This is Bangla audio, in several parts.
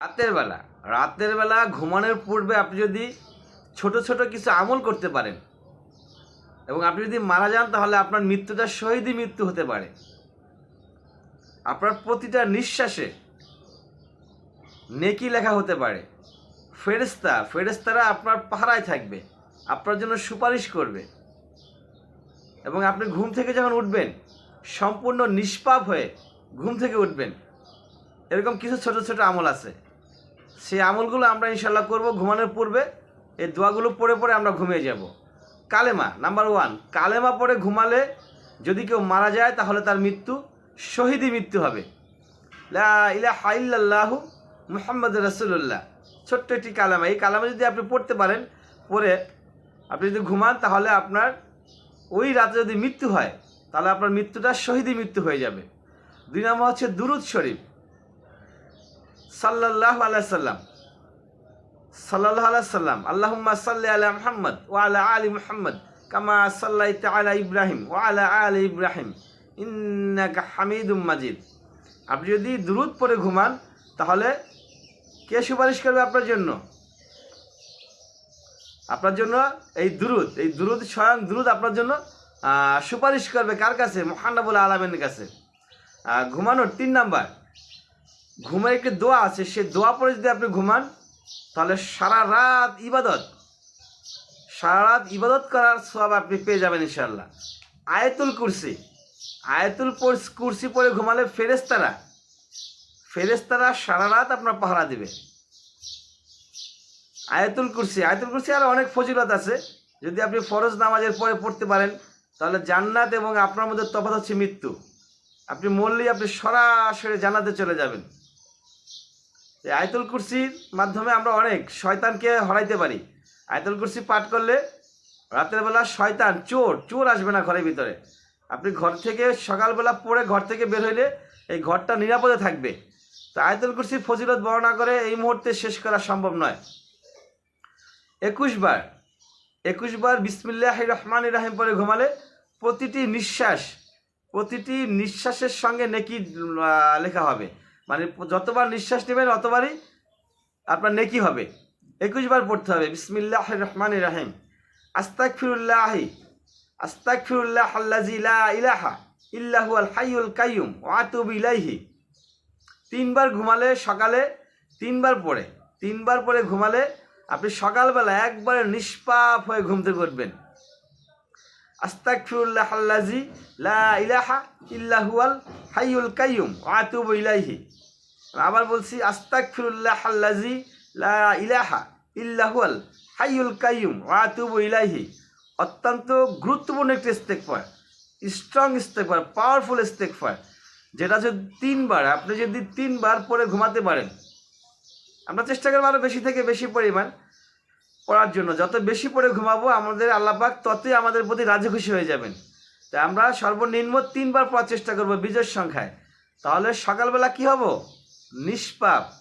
রাতের বেলা। রাতের বেলা ঘুমানোর পূর্বে আপনি যদি ছোট ছোট কিছু আমল করতে পারেন, এবং আপনি যদি মারা যান, তাহলে আপনার মৃত্যুটা শহীদই মৃত্যু হতে পারে। আপনার প্রতিটা নিঃশ্বাসে নেকি লেখা হতে পারে। ফেরেস্তা ফেরেস্তারা আপনার পাহারায় থাকবে, আপনার জন্য সুপারিশ করবে। এবং আপনি ঘুম থেকে যখন উঠবেন, সম্পূর্ণ নিষ্পাপ হয়ে ঘুম থেকে উঠবেন। এরকম কিছু ছোট ছোট আমল আছে। সেই আমলগুলো আমরা ইনশাল্লাহ করব ঘুমানোর পূর্বে। এই দোয়াগুলো পড়ে পড়ে আমরা ঘুমিয়ে যাব। কালেমা নাম্বার ওয়ান কালেমা পড়ে ঘুমালে যদি কেউ মারা যায় তাহলে তার মৃত্যু শহীদি মৃত্যু হবে। ইল্লাল্লাহু মুহাম্মদ রাসূলুল্লাহ। ছোট্ট একটি কালামা। এই কালামা যদি আপনি পড়তে পারেন, পড়ে আপনি যদি ঘুমান তাহলে আপনার ওই রাতে যদি মৃত্যু হয়, তাহলে আপনার মৃত্যুটা শহীদি মৃত্যু হয়ে যাবে। দুই নম্বর হচ্ছে দুরুদ শরীফ। সাল্লাহ আলাইসাল্লাম সাল্লাহ আলাইসাল্লাম আল্লাহুম্মা সাল্লি আলা মুহাম্মদ ও আলা আলি মুহাম্মদ, কামা সাল্লাই আলা ইব্রাহিম ও আলা আলি ইব্রাহিম। ইন্নাকা হামিদুম মাজিদ। আপনি যদি দুরুদ পরে ঘুমান, তাহলে কে সুপারিশ করবে আপনার জন্য? আপনার জন্য এই দুরুদ এই দুরুদ, স্বয়ং দুরুদ আপনার জন্য সুপারিশ করবে কার কাছে? মহানবুল আলমের কাছে। ঘুমানোর তিন নাম্বার। ঘুমের একটি দোয়া আছে, সে দোয়া পরে যদি আপনি ঘুমান, তাহলে সারা রাত ইবাদত। সারা রাত ইবাদত করার সব আপনি পেয়ে যাবেন ইনশাল্লাহ আয়াতুল কুরসি। আয়াতুল কুরসি পরে ঘুমালে ফেরেস্তারা ফেরেস্তারা সারা রাত আপনার পাহারা দিবে। আয়াতুল কুরসি। আয়াতুল কুরসি আরও অনেক ফজিলত আছে। যদি আপনি ফরজ নামাজের পরে পড়তে পারেন, তাহলে জান্নাত এবং আপনার মধ্যে তফাৎ হচ্ছে মৃত্যু। আপনি মরলেই আপনি সরাসরি জান্নাতে চলে যাবেন। এই আয়তুল কুরসির মাধ্যমে আমরা অনেক শয়তানকে হরাইতে পারি। আয়তুল কুরসি পাঠ করলে রাতের বেলা শয়তান, চোর চোর আসবে না ঘরের ভিতরে। আপনি ঘর থেকে সকালবেলা পড়ে ঘর থেকে বের হইলে এই ঘরটা নিরাপদে থাকবে। তো আয়তুল কুরসির ফজিলত বর্ণনা করে এই মুহূর্তে শেষ করা সম্ভব নয়। একুশ বার একুশ বার বিসমিল্লাহ রহমান রাহিম পরে ঘুমালে প্রতিটি নিঃশ্বাস, প্রতিটি নিঃশ্বাসের সঙ্গে নেকি লেখা হবে। মানে যতবার নিঃশ্বাস নেবেন, অতবারই আপনার নেকি হবে। একুশ বার পড়তে হবে। বিসমিল্লাহ রহমান রাহিম। আস্তাক ফিরুল্লাহি আস্তাক ফিরুল্লাহ আল্লাজি লা ইলাহা ইল্লাহু আল হাইউল কাইয়ুম ওয়াতুব ইলাইহি। তিনবার ঘুমালে সকালে তিনবার পড়ে। তিনবার পরে ঘুমালে আপনি সকালবেলা একবারে নিষ্পাপ হয়ে ঘুমতে থেকে আল্লাজি লা ইলাহা ইল্লাহুয়াল হাইয়ুল কাইয়ুম আতুবু ইলাইহি। আবার বলছি আস্তাগফিরুল্লাহ আল্লাজি লা ইলাহা ইল্লাহুয়াল হাইয়ুল কাইয়ুম আতুবু ইলাইহি। অত্যন্ত গুরুত্বপূর্ণ একটি স্টেক ইস্তেগফার স্ট্রং স্টেক ইস্তেগফার পাওয়ারফুল স্টেক ইস্তেগফার, যেটা যদি তিনবার, আপনি যদি তিনবার পরে ঘুমাতে পারেন, আমরা চেষ্টা করব আরও বেশি থেকে বেশি পরিমাণ পড়ার জন্য। যত বেশি পড়ে ঘুমাবো, আমাদের আল্লাপাক ততই আমাদের প্রতি রাজি খুশি হয়ে যাবেন। তাই আমরা সর্বনিম্ন তিনবার পড়ার চেষ্টা করব বিজয় সংখ্যায়। তাহলে সকালবেলা কি হব? নিষ্পাপ।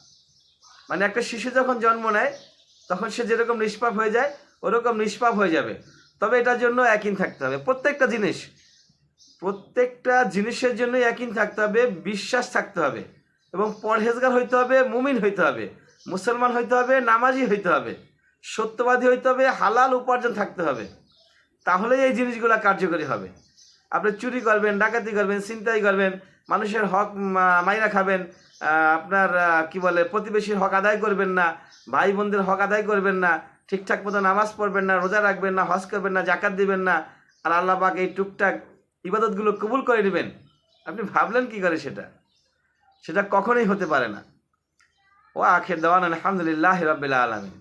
মানে একটা শিশু যখন জন্ম নেয়, তখন সে যেরকম নিষ্পাপ হয়ে যায়, ওরকম নিষ্পাপ হয়ে যাবে। তবে এটার জন্য একই থাকতে হবে। প্রত্যেকটা জিনিস, প্রত্যেকটা জিনিসের জন্য একই থাকতে হবে, বিশ্বাস থাকতে হবে। এবং পরহেজগার হইতে হবে, মুমিন হইতে হবে। মুসলমান হইতে হবে, নামাজি হইতে হবে। সত্যবাদী হইতে হবে, হালাল উপার্জন থাকতে হবে। তাহলেই এই জিনিসগুলো কার্যকরী হবে। আপনি চুরি করবেন, ডাকাতি করবেন চিন্তাই করবেন, মানুষের হক মাইরা খাবেন আপনার কি বলে, প্রতিবেশীর হক আদায় করবেন না ভাই বোনদের হক আদায় করবেন না, ঠিকঠাক মতো নামাজ পড়বেন না, রোজা রাখবেন না, হজ করবেন না, জাকাত দিবেন না, আর আল্লাহ পাক এই টুকটাক ইবাদতগুলো কবুল করে নেবেন। আপনি ভাবলেন কি করে সেটা? সেটা কখনোই হতে পারে না। ও আখের দেওয়ান আলহামদুলিল্লাহ রবিল্লা আলমিন।